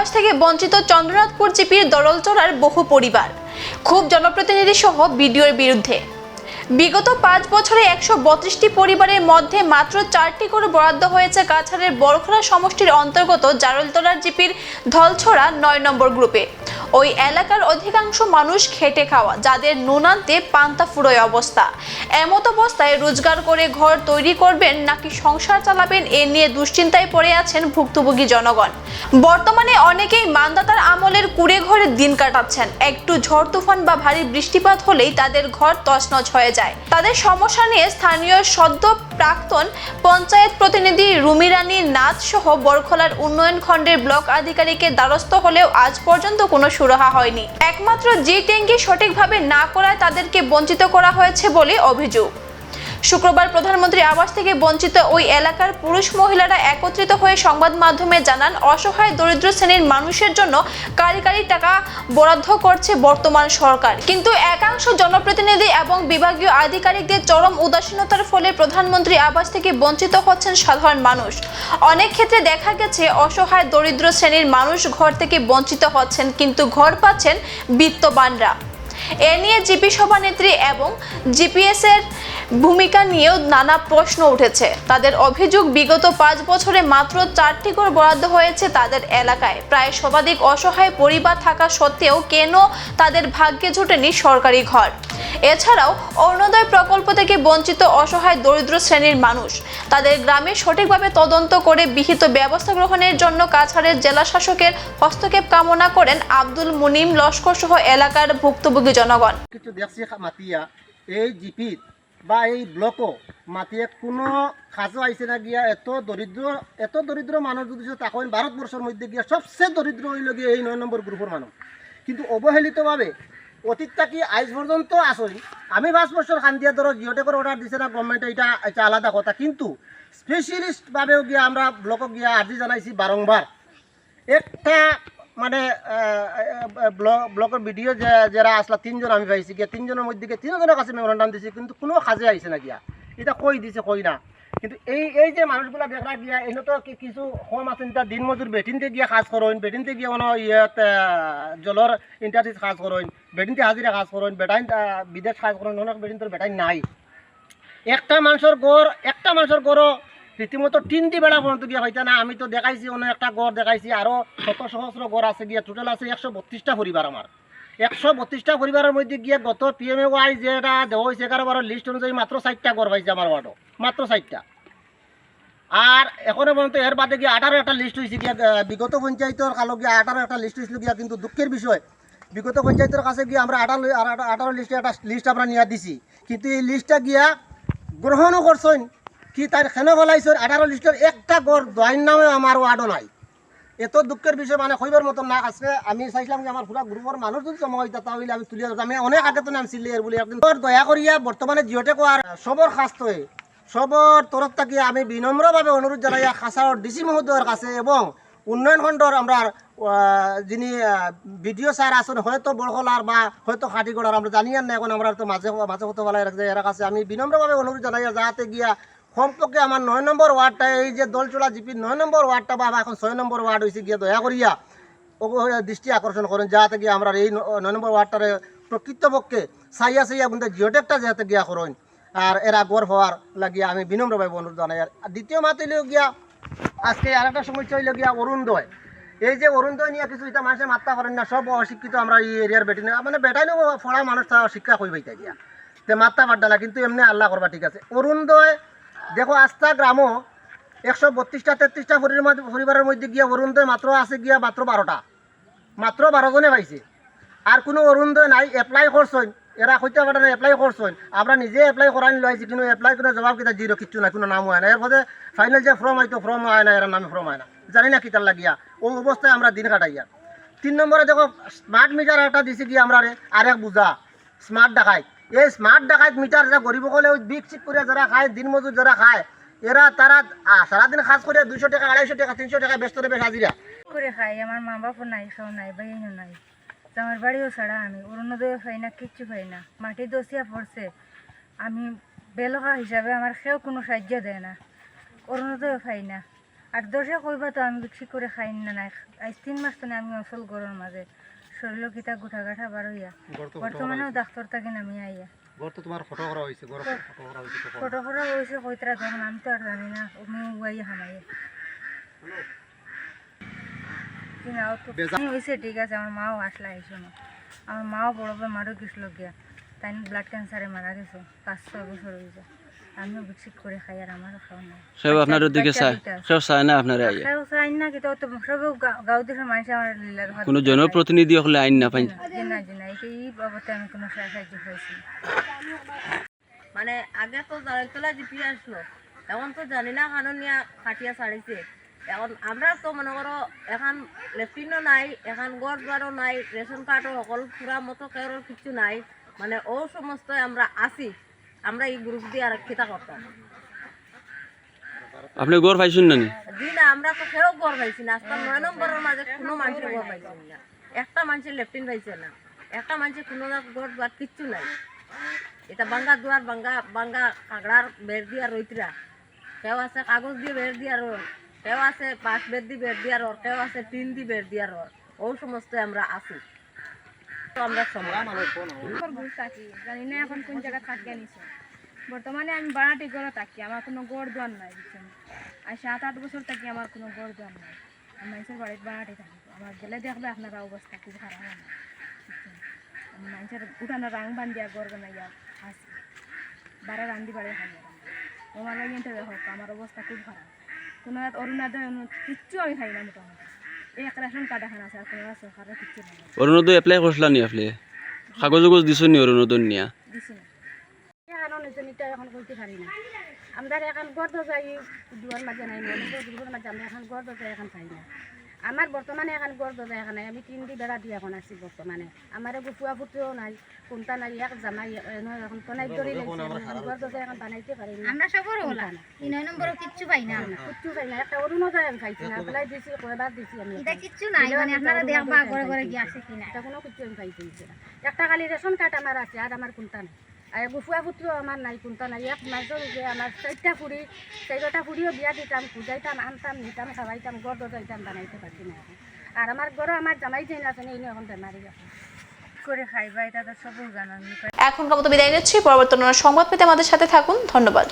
আবাস থেকে বঞ্চিত চন্দ্রনাথপুর জিপির দরলচড়ার বহু পরিবার। খুব জনপ্রতিনিধি সহ বিডিওর বিরুদ্ধে। বিগত পাঁচ বছরে একশো বত্রিশটি পরিবারের মধ্যে মাত্র চারটি করে বরাদ্দ হয়েছে কাছাড়ের বরখরা সমষ্টির অন্তর্গত জারলতলার জিপির ধলছড়া নয় নম্বর গ্রুপে। ওই এলাকার অধিকাংশ মানুষ খেটে খাওয়া, যাদের নুনান্তে পান্তা ফুরোয় অবস্থা। এমত অবস্থায় রোজগার করে ঘর তৈরি করবেন নাকি সংসার চালাবেন এ নিয়ে দুশ্চিন্তায় পড়ে আছেন ভুক্তভোগী জনগণ। বর্তমানে অনেকেই মান্দাতার আমলের কুড়ে ঘরে দিন কাটাচ্ছেন। একটু ঝড় তুফান বা ভারী বৃষ্টিপাত হলেই তাদের ঘর তছনছ হয়ে যায়। তাদের সমস্যা নিয়ে স্থানীয় সদ্য প্রাক্তন পঞ্চায়েত প্রতিনিধি রুমি রানী নাথ সহ বরখলার উন্নয়ন খণ্ডের ব্লক আধিকারিকের দ্বারস্থ হলেও আজ পর্যন্ত কোনো সুরাহা হয়নি। একমাত্র জি ট্যাঙ্কি সঠিকভাবে না করায় তাদেরকে বঞ্চিত করা হয়েছে বলে অভিযোগ। শুক্রবার প্রধানমন্ত্রী আবাস থেকে বঞ্চিত ওই এলাকার পুরুষ মহিলারা একত্রিত হয়ে সংবাদ মাধ্যমে জানান, অসহায় দরিদ্র শ্রেণির মানুষের জন্য কারি কারি টাকা বরাদ্দ করছে বর্তমান সরকার। কিন্তু একাংশ জনপ্রতিনিধি এবং বিভাগীয় আধিকারিকদের চরম উদাসীনতার ফলে প্রধানমন্ত্রী আবাস থেকে বঞ্চিত হচ্ছেন সাধারণ মানুষ। অনেক ক্ষেত্রে দেখা গেছে, অসহায় দরিদ্র শ্রেণির মানুষ ঘর থেকে বঞ্চিত হচ্ছেন, কিন্তু ঘর পাচ্ছেন বিত্তবানরা। এ নিয়ে জিপি সভানেত্রী এবং জিপিএস এর ভূমিকা নিয়েও নানা প্রশ্ন উঠেছে। তাদের অভিযোগ, বিগত পাঁচ বছরে মাত্র চারটি করে বরাদ্দ হয়েছে তাদের এলাকায়। প্রায় শতাধিক অসহায় পরিবার থাকা সত্ত্বেও কেন তাদের ভাগ্যে জুটেনি সরকারি ঘর? এছাড়াও, অরুণোদয় প্রকল্প থেকে বঞ্চিত অসহায় দরিদ্র শ্রেণির মানুষ, তাদের গ্রামে সঠিকভাবে তদন্ত করে বিহিত ব্যবস্থা গ্রহণের জন্য কাছাড়ের জেলা শাসকের হস্তক্ষেপ কামনা করেন আব্দুল মুনিম লস্কর সহ এলাকার ভুক্তভোগী জনগণ। কিছু দেখছি মাতিয়া, এই জিপিত বা এই ব্লকও মাতিয়া কোনো খাজো আইসে না গিয়া এত দরিদ্র এত দরিদ্র মানুষ যদি তখন ভারতবর্ষের মধ্যে গিয়া সবচেয়ে দরিদ্র হইল গিয়ে এই নয় নম্বর গ্রুপের মানুষ কিন্তু অবহেলিতভাবে অতীত থাকি আজ পর্যন্ত আসই আমি পাঁচ বছর খান দিয়া ধরো জিওটেকের অর্ডার দিছে না গভর্নমেন্ট এটা এটা আলাদা কথা। কিন্তু স্পেশালিস্টভাবেও গিয়া আমরা ব্লকক গিয়া আর্জি জানাইছি বারংবার একটা মানে ব্লক ব্লকের ভিডিও যে, যারা আসলা তিনজন, আমি পাইছি গিয়া, তিনজনের মধ্যে গিয়ে তিনজনের কাছে মেমোরান্ডাম দিছি, কিন্তু কোনো কাজে আইছে না গিয়া। এটা কই দিছে, কই না। কিন্তু এই এই যে মানুষগুলা দেখা গিয়া এনে তো কি- কিছু কম আছে এটা দিন মজুর বেটিনতে গিয়া কাজ করেন বেটিনতে গিয়া মানে ইয়াত জলর ইন্টারভিউ কাজ করেন বেটিনতে হাজিরা কাজ করেন বেটাইন বিদেশ কাজ করেন অনেক বেটিন তোর বেটাইন নাই। একটা মানুষের গড়, একটা মানুষের গড় রীতিমতো তিন দি বেড়া পর্যন্ত গিয়া হইতা না। আমি তো দেখাইছি, অন্য একটা গড় দেখাইছি, আরও শত সহস্র গড় আছে গিয়া টোটাল আছে একশো বত্রিশটা পরিবার আমার। একশো বত্রিশটা পরিবারের মধ্যে গিয়ে গত পি এম এ ওয়াই যেটা দেওয়া হয়েছে এগারো বারো লিস্ট অনুযায়ী মাত্র ষাটটা গড় পাইছে আমার ওয়ার্ডও মাত্র ষাটটা। আর এখনও পর্যন্ত এর বাদে গিয়ে আঠারো একটা লিস্ট হয়েছে গিয়া বিগত পঞ্চায়েতের কালো গিয়া আঠারো একটা লিস্ট হয়েছিল গিয়া। কিন্তু দুঃখের বিষয়, বিগত পঞ্চায়েতের কাছে গিয়ে আমরা আঠারো আঠারো লিস্টে একটা লিস্ট আমরা নিয়ে দিছি। কিন্তু এই লিস্টটা গিয়া গ্রহণও করছেন। কি তার খেনে বলাইছেন আঠারো লিস্টের একটা গড় দোয়াইন নামে আমার ওয়ার্ডও নাই। এত দুঃখের বিষয় মানে কইবার মতন না আছে। আমি চাইছিলাম যে আমার পুরা গ্রুপের মানুষ যদি জমা হইতা তাহলে আমি তুলিয়া আমি অনেক আগে তো নামছিল এর বলে। একদিন দয়া করিয়া বর্তমানে জিওটে কোয়ার সবর খাস্ত সবর তরফ থেকে আমি বিনম্রভাবে অনুরোধ জানাইয়া খাসার ডিসি মহোদয়ের কাছে এবং উন্নয়ন খণ্ডর আমরা যিনি ভিডিও স্যার আছেন, হয়তো বড়খলার বা হয়তো খাটিগড়ার আমরা জানি আর না এখন আমরা তো মাঝে মাঝে হতে বলা এর কাছে আমি বিনম্রভাবে অনুরোধ জানাইয়া যাতে গিয়া কমপক্ষে আমার নয় নম্বর ওয়ার্ডটা, এই যে দলচোলা জিপির নয় নম্বর ওয়ার্ডটা বা এখন ছয় নম্বর ওয়ার্ড হয়েছে গিয়া দয়া করিয়া দৃষ্টি আকর্ষণ করেন যাতে গিয়া আমরা এই নয় নম্বর ওয়ার্ডটারে প্রকৃতপক্ষে সাইয়া সাইয়া কিন্তু জিওটেকটা যাতে গিয়া করেন। আর এরা গড় হওয়ার লাগিয়া আমি বিনম্রভাবে অনুরোধ জানাই। আর দ্বিতীয় মাত হইল গিয়া, আজকে আর একটা সমস্যা হইল গিয়া অরুণোদয়। এই যে অরুণোদয় নিয়ে কিছু এটা মানুষের মাত্রা করেন না, সব অশিক্ষিত আমরা এই এরিয়ার বেটি না মানে বেটাইলেও ফড়া মানুষ শিক্ষা কই পাইতে গিয়া। তে মাত্রা বাড্ডা না, কিন্তু এমনি আল্লাহ করবা ঠিক আছে। অরুণোদয় দেখো, আস্থা গ্রামও একশো বত্রিশটা, তেত্রিশটা পরিবারের মধ্যে গিয়া অরুণোদয় মাত্র আছে গিয়া মাত্র বারোটা। মাত্র বারো জনে পাইছে। আর কোনো অরুণোদয় নাই এপ্লাই করছেন। এরা হইতে পারে এপ্লাই করছেন। আমরা নিজে এপ্লাই করাই লাইছি কিন্তু এপ্লাই করে জবাব কিতা জিরো কিচ্ছু নাই, কোনো নাম হয় না এর ফলে ফাইনাল যে ফর্ম হয়তো ফর্ম হয় না এরা নামে ফর্ম হয় না জানি না কিতার লাগিয়া। ও অবস্থায় আমরা দিন কাটাইয়া। তিন নম্বরে দেখো স্মার্ট মিটার একটা দিছে কি আমরা আরেক বুঝা স্মার্ট ডাকাইত এই স্মার্ট ডাকাইত মিটার যারা গরিব ওই বিক চিক করে যারা খায়, দিন মজুর যারা খায় এরা তারা সারাদিন কাজ করে দুইশো টাকা আড়াইশো টাকা, তিনশো টাকা ব্যস্ত বেশ হাজিরা করে খাই আমার মা বাপও নাই সব নাই ভাইও নাই। আমার বাড়িও ছাড়া আমি অরুণোদয় খাই না, কিচ্ছু খাই না। মাটি দসিয়া পড়ছে আমি বেলকা হিসাবে আমার সেও কোনো সাহায্য দেয় না। অরুণোদয় খাই না। আর দোষে কইবা তো আমি বিক্রি করে খাই না, নাই আজ তিন মাস তো আমি অসল গরুর মাঝে শরীর কিতা গুঠা গাঠা বার হইয়া বর্তমানেও ডাক্তার থাকি নামি আইয়া ঘর তোমার ফটো করা হয়েছে ঘর ফটো করা হয়েছে ফটো ফটো হয়েছে কইতরা তখন আমি তো আর জানি না আমি হামাইয়া কিনাও হয়েছে ঠিক আছে আমার মাও আসলা এই সময় আমার মাও বড় গেছিল গিয়া তাই ব্লাড ক্যান্সারে মারা গেছে পাঁচ ছয় বছর হয়েছে আমিও বিকশিত করে খাই আর আমারও খাওয়া নাই। সব আপনার দিকে সব চায় না আপনারা আইয়া সেও চাই না কিন্তু তো সবে গাঁও দেশের মানুষ আমার লীলার কোনো জনপ্রতিনিধি হলে আইন না পাই জিনা জিনা এটা এই বাবদে আমি কোনো সাহায্য হয়েছি মানে আগে তো জিপি আসলো এখন তো জানি না খানো নিয়া খাটিয়া ছাড়িছে। এখন আমরা তো মনে করো এখন লেট্রিনও নাই এখন ঘর দুয়ারও নাই রেশন কার্ডও সকল পুরা মতো কারোর কিছু নাই। মানে ও সমস্ত আমরা আছি। আমরা এই গ্রুপ দিয়ে আর খিতা করতাম আপনি গড় পাইছেন না জি না আমরা তো কেউ ঘর পাইছি না। আজকাল নয় নম্বরের মাঝে কোনো মানুষের ঘর পাইছি না। একটা মানুষের লেফটিন পাইছে না। একটা মানুষের কোনো ঘর দুয়ার কিচ্ছু নাই। এটা বাঙ্গা দুয়ার বাঙ্গা বাঙ্গা কাগড়ার বের দিয়া রইতরা। কেউ আছে কাগজ দিয়ে বের দিয়া রোর কেউ আছে বাঁশ বের দিয়ে বের দিয়া রোর কেউ আছে টিন দিয়ে বের দিয়া রোর। ও সমস্ত আমরা আছি। এখন কোন জায়গা থাকিয়ে নিছে বর্তমানে আমি বাড়াটি ঘরে থাকি, আমার কোনো গড় দোয়ার নাই আর সাত আট বছর থাকি আমার কোনো গড় দোয়ার নাই। মানুষের বাড়িতে বাড়াটি থাকি। আমার গেলে দেখবে আপনারা অবস্থা খুব খারাপ আমি মানুষের উঠানো রাং বান্ধিয়া গড় বানাইয়া বারে রান্ধি বাড়ি খাই আমার লাগিয়ে দেখো, আমার অবস্থা খুব খারাপ। কোনো অরুণাদয় কিচ্ছু আমি খাই না মোটামুটি। এক রেশন কার্ড এখন আছে কিচ্ছু অরুণোদয় এপ্লাই করছিলা নি আপনি? কাগজ কাগজ দিছ নি অরুণোদয় নিয়া? দিছি। না এখন হয়েছে এখন করতে পারি না। আমরা এখন গর্দ যাই দুয়ার মাঝে নাই দুয়ার মাঝে আমরা এখন গর্দ যাই এখন পাই না আমার বর্তমানে এখন গর্দ যাই এখন নাই। আমি তিন দি বেড়া দিয়ে এখন আছি বর্তমানে আমার গুফুয়া ফুটিও নাই কোনটা নাই এক জামাই এখন তো নাই ধরে গর্দ যাই এখন বানাইতে পারি না। আমরা সবর হলা তিন নম্বরও কিচ্ছু পাই না আমরা। কিচ্ছু পাই না। একটা অরুণও যায় আমি পাইছি না। পেলাই দিছি কয়বার দিছি আমি এটা কিচ্ছু নাই মানে আপনারা দেখবা ঘরে ঘরে গিয়ে আছে কিনা এটা কোনো কিছু আমি পাইছি না। একটা খালি রেশন কার্ড আমার আছে আর আমার কোনটা নাই। আর গুফুয়া ফুটিও আমার নাই, কোনটা নাই। এক মাসের যে আমার চারটা ফুড়ি চারটা ফুড়িও বিয়া দিতাম খুঁজাইতাম আনতাম, নিতাম খাওয়াইতাম গড় দাইতাম বানাইতে পারছি না আর আমার গড় আমার জামাই যে না এই এখন বেমারি আছে। করে খাইবা এটা তো সবই জানান এখনকার মতো বিদায় নিচ্ছি, পরবর্তী সংবাদ পেতে আমাদের সাথে থাকুন। ধন্যবাদ।